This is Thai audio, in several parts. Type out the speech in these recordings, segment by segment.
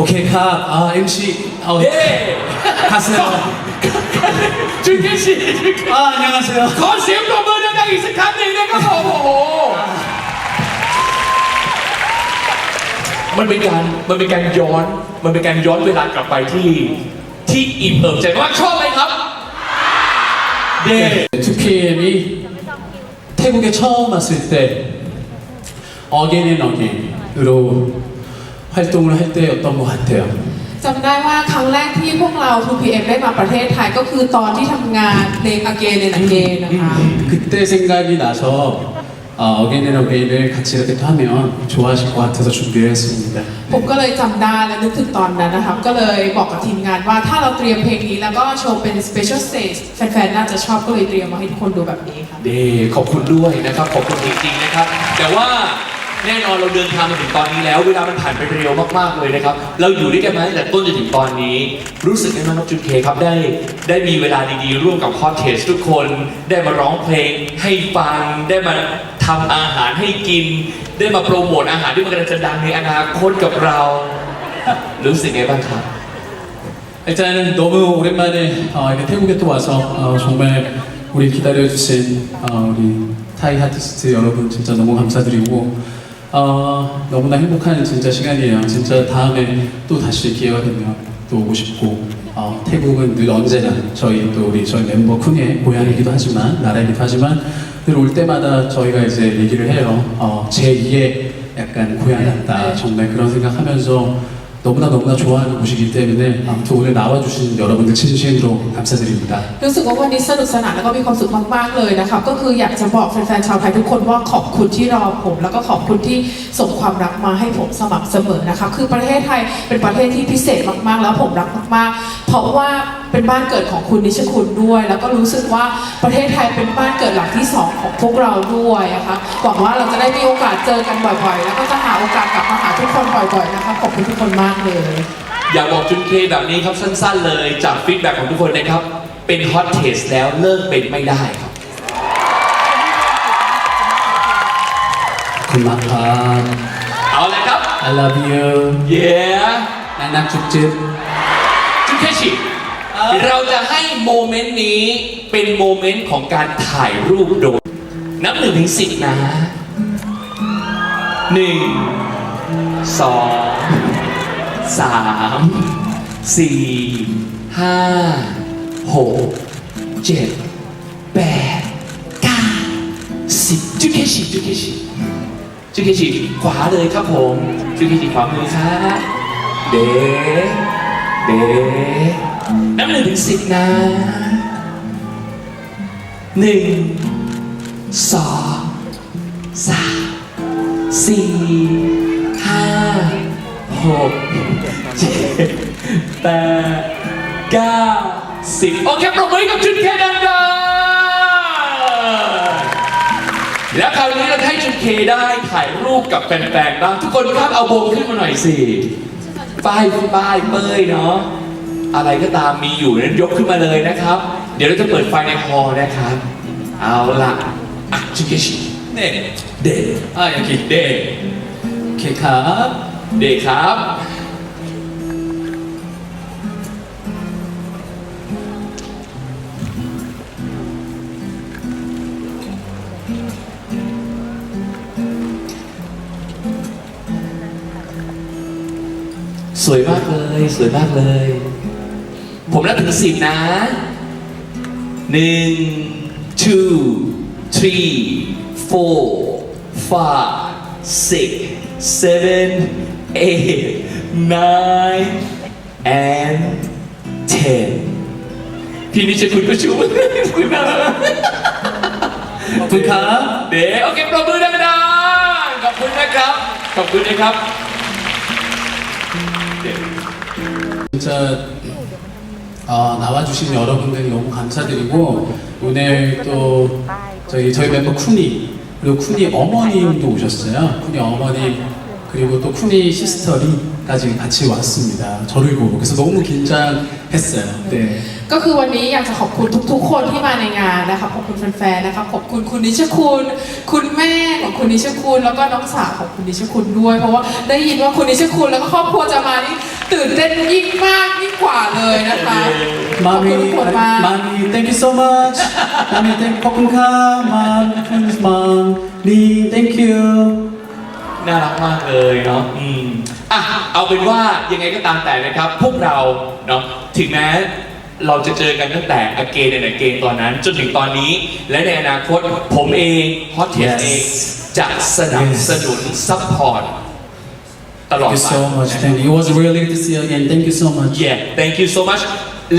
오케이 카 아, MC 어, เย้ 가세요 จุนเคชิ 아 안녕하세요 ขอเสียงปรบมือดังๆอีกสักครั้งหนึ่งนะครับผมโอ้โหมันเป็นการมันเป็นการย้อน มันเป็นการย้อนเวลากลับไปที่ที่อิ่มเอิบใจมากชอบไหมครับ 네 2PM이 태국에 처음 왔을 때 어게인 앤 어게인으로 활동을 할 때였던 것 같아요 จำได้ว่าครั้งแรกที่พวกเรา 2PM ได้มาประเทศไทยก็คือตอนที่ทำงานเพลง Again and Again นะคะ 그때 생각이 나서 어, 어게인 앤 어게인을 같이 이렇게 또 하면 좋아하실 것 같아서 준비를 했습니다 ผมก็เลยจำได้และนึกถึงตอนนั้นนะครับ ก็เลยบอกกับทีมงานว่าถ้าเราเตรียมเพลงนี้แล้วก็โชว์เป็น special stage แฟนๆ น่าจะชอบก็เลยเตรียมมาให้ทุกคนดูแบบนี้ครับ เดขอบคุณด้วยนะครับ ขอบคุณจริงๆนะครับ แต่ว่า แน่นอนเราเดินทางมาถึงตอนนี้แล้ว เวลามันผ่านไปเร็วมากๆเลยนะครับ เราอยู่ด้วยกันมาตั้งแต่ต้นจนถึงตอนนี้ รู้สึกยังไงบ้างครับจุนเคครับได้ได้มีเวลาดีๆ ร่วมกับฮอตเทสทุกคน ได้มาร้องเพลงให้ฟัง ได้มาทำอาหารให้กิน ได้มาโปรโมทอาหารที่มันกำลังจะดังในอนาคตกับเรา รู้สึกไงบ้างครับ 일단은 너무 오랜만에 어, 이렇게 태국에 또 와서 어, 정말 우리 기다려주신 어, 우리 타이 아티스트 여러분 진짜 너무 감사드리고 어, 너무나 행복한 진짜 시간이에요. 진짜 다음에 또 다시 기회가 되면 또 오고 싶고 어, 태국은 늘 언제나 저희 또 우리 저희 멤버 쿤의 고향이기도 하지만 나라이기도 하지만 늘 올 때마다 저희가 이제 얘기를 해요. 어, 제2의 약간 고향 같다. 정말 그런 생각하면서 너무나 너무나 좋아하는 곳이기 때문에 아무튼 오늘 나와주신 여러분들 진심으로 감사드립니다. รู้สึกว่าวันนี้สนุกสนานแล้วก็มีความสุขมากๆเลยนะครับ ก็คืออยากจะบอกแฟนๆชาวไทยทุกคนว่าขอบคุณที่รอผม แล้วก็ขอบคุณที่ส่งความรักมาให้ผมสม่ำเสมอนะคะคือประเทศไทยเป็นประเทศที่พิเศษมากๆ แล้วผมรักมากๆ เพราะว่า เป็นบ้านเกิดของคุณนิชคุณด้วย แล้วก็รู้สึกว่าประเทศไทยเป็นบ้านเกิดหลักที่สองของพวกเราด้วยนะคะหวังว่าเราจะได้มีโอกาสเจอกันบ่อยๆ แล้วก็จะหาโอกาสกลับมาหาทุกคนบ่อยๆนะคะขอบคุณทุกคนมากเลย อยากบอกจุนเคแบบนี้ครับสั้น ๆ เลยจากฟีดแบ็กของทุกคนนะครับ เป็นฮอตเทสแล้วเลิกเป็นไม่ได้ครับ คุณมักครับ เอาลยครับ I love you เย้ นักนักจุ๊บจุ๊บจุนเคชิ เราจะให้โมเมนต์นี้เป็นโมเมนต์ของการถ่ายรูปโดยนับหนึ่งถึงสิบนะหนึ่งสองสามสี่ห้าหกเจ็ดแปดเก้าสิบจุดเคชิจุดเคชิจุดเคชิขวาเลยครับผมจุดเคชิขวามือครับเดเด นับหนึ่งถึงสิบนะหนึ่งสองสามสี่ห้าหกเจ็ดแปดเก้าสิบโอเคปรบมือให้กับจุดเคดังๆและคราวนี้เราจะให้จุดเคได้ถ่ายรูปกับแฟนๆบ้างทุกคนครับเอาโบว์ขึ้นมาหน่อยสิป้ายป้ายเป้ยเนาะ อะไรก็ตามมีอยู่นั้นยกขึ้นมาเลยนะครับ เดี๋ยวเราจะเปิดไฟในฮอนะครับ เอาละอะชิคกี้ชิเน่เดย์อะอย่างคิดเดย์โอเคครับเดย์ครับ สวยมากเลย สวยมากเลย ผมนับถึงสิบนะหนึ่ง two three four five six seven eight nine and ten พี่นี่จะคุณก็ชูคุณนะขอบคุณครับเดี๋โอเคปรบมือดังๆขอบคุณนะครับ ขอบคุณนะครับจ짜 어, 나와주신 여러분들 너무 감사드리고 오늘 또 저희 저희 멤버 쿤이 그리고 쿤이 어머님도 오셨어요. 쿤이 어머님 그리고 또 쿤이 시스터리까지 같이 왔습니다. 저를 보고 그래서 너무 긴장했어요. 네. ก็คือวันนี้อยากจะขอบคุณทุกๆ คนที่มาในงานนะคะขอบคุณแฟนๆนะคะขอบคุณคุณนิชคุณ คุณแม่ของคุณนิชคุณ แล้วก็น้องสาวของคุณนิชคุณด้วย เพราะว่าได้ยินว่าคุณนิชคุณแล้วก็ครอบครัวจะมานี่ ตื่นเต้นยิ่งมากยิ่งกว่าเลยนะคะ ขอบคุณทุก Mommy, คนมาก mommy, thank you so much. mommy, thank you. Mom, thanks, mom. Lee, thank you. น่ารักมากเลยเนาะอืมอะเอาเป็นว่ายังไงก็ตามแต่นะครับ พวกเราเนาะถึงแม้เราจะเจอกันตั้งแต่อเกนในเกนตอนนั้น จนถึงตอนนี้ และในอนาคตผมเองฮอตเทส Yes. เองจะสนับสนุนซัพพอร์ต ตลอด Thank you ไป so much. Thank you. It was really good to see you again. Thank you so much. Yeah thank you so much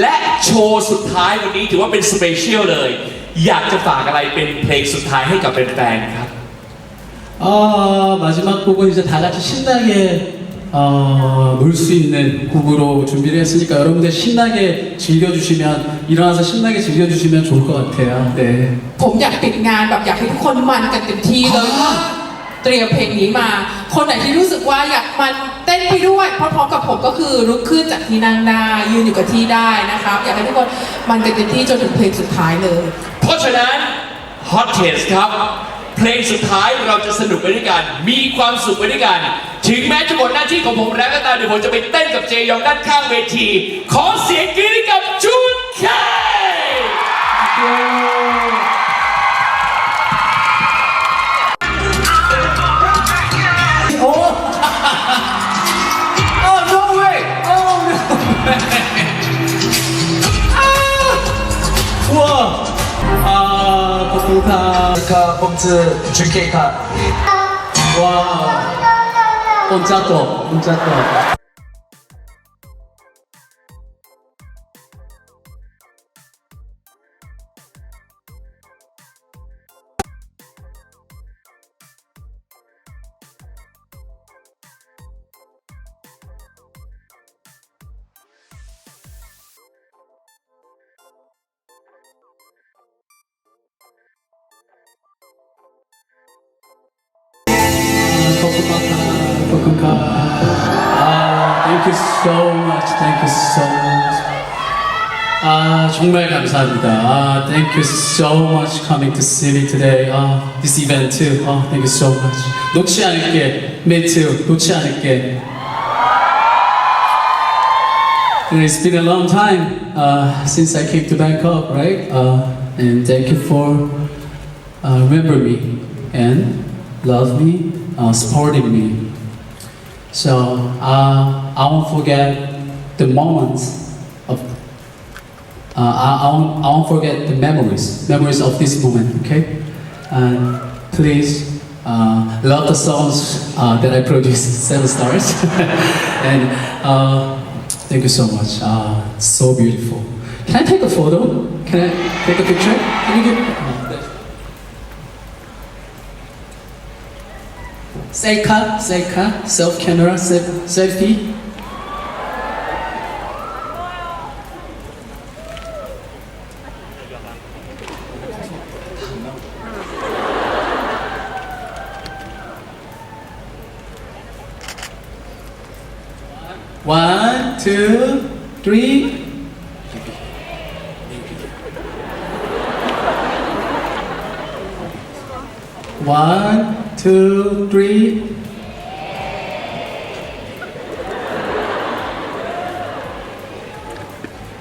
และโชว์สุดท้ายวันนี้ถือว่าเป็นสเปเชียลเลย อยากจะฝากอะไรเป็นเพลงสุดท้ายให้กับแฟนๆครับ 아, 마지막 곡은 이제 다 같이 신나게 어, 놀 수 있는 곡으로 준비를 했으니까 여러분들 신나게 즐겨주시면 일어나서 신나게 즐겨주시면 좋을 것 같아요. 네. ผมอยากปิดงานแบบอยากให้ทุกคนมันกันเต็มที่เลยว่า เตรียมเพลงนี้มา คนไหนที่รู้สึกว่าอยากมันเต้นไปด้วยพร้อมๆกับผมก็คือลุกขึ้นจากที่นั่งได้ยืนอยู่กับที่ได้นะครับ อยากให้ทุกคนมันกันเต็มที่จนถึงเพลงสุดท้ายเลย เพราะฉะนั้น Hot t a s t ครับ เพลงสุดท้ายเราจะสนุกไปด้วยกัน มีความสุขไปด้วยกัน ถึงแม้จะหมดหน้าที่ของผมแล้วก็ตามเดี๋ยวผมจะไปเต้นกับเจยองด้านข้างเวที ขอเสียงกรี๊ดกับจูนเค 카 봄트 준케이카 와. 혼자 또, 혼자 또. so much. Thank you so much. 아, 정말 감사합니다. 아, thank you so much coming to see me today. 아, this event too. 아, thank you so much. 놓지 않을게. Me too. 놓지 않을게. And it's been a long time uh, since I came to Bangkok, right? Uh, and thank you for uh, remember me and love me, uh, supporting me. So uh, I won't forget the moments of. Uh, I, I, won't, I won't forget the memories, memories of this moment. Okay, and please uh, love the songs uh, that I produced, Seven Stars, and uh, thank you so much. Uh, so beautiful. Can I take a photo? Can I take a picture? Can you give? uh, Selfie, selfie, self camera, self. One, two, three. One, two, three.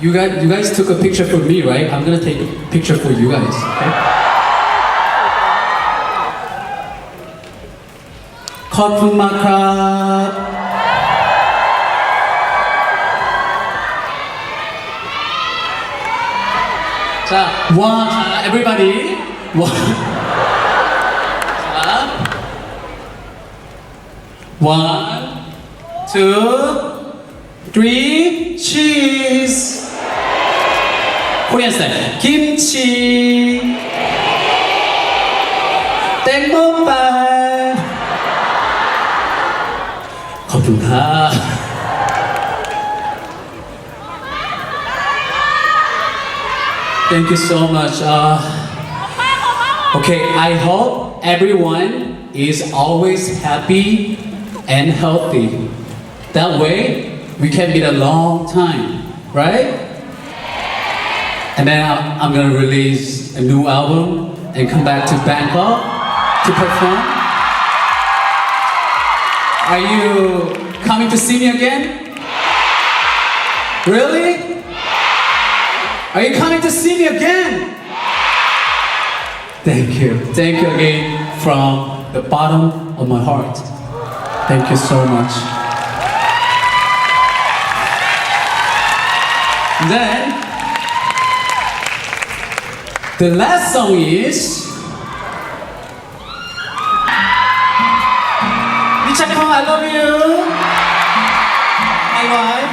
You guys, you guys took a picture for me, right? I'm gonna take a picture for you guys. Okay? ขอบคุณมากครับ 자, 와, 자, everybody. 와. 자. One, two, three, cheese. 코리안 스타일. 김치. 땡bom발. 거품파. Thank you so much. Uh, okay, I hope everyone is always happy and healthy. That way, we can meet a long time, right? And then I'm, I'm gonna release a new album and come back to Bangkok to perform. Are you coming to see me again? Really? Are you coming to see me again? Thank you. Thank you again from the bottom of my heart. Thank you so much. Then, the last song is Nichakong, I love you. My wife,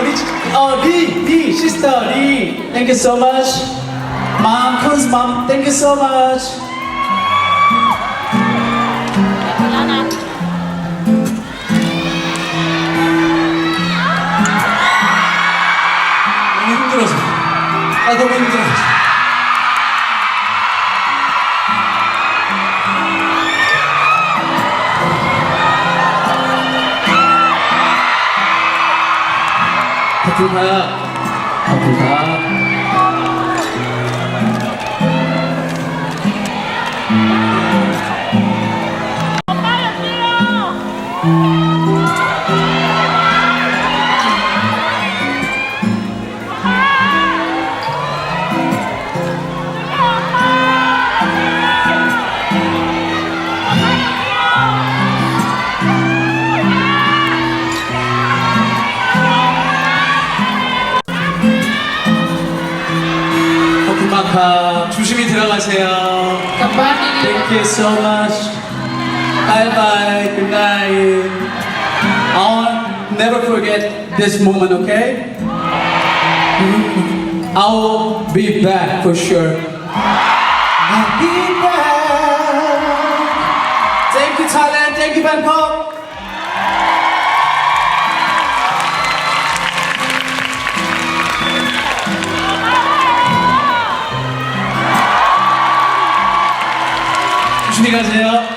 um, oh, Lee, Lee, sister, Lee. Thank you so much. Mom, Kun's mom, thank you so much. 너무 힘들어서. 아, 너무 힘들어 ครับขอบคุณครับ Thank you. 조심히 들어가세요. Thank you so much. Bye bye. Good night. I'll never forget this moment, okay? I'll be back for sure. I'll be back. Thank you, Thailand. Thank you, Bangkok. 어디 가세요?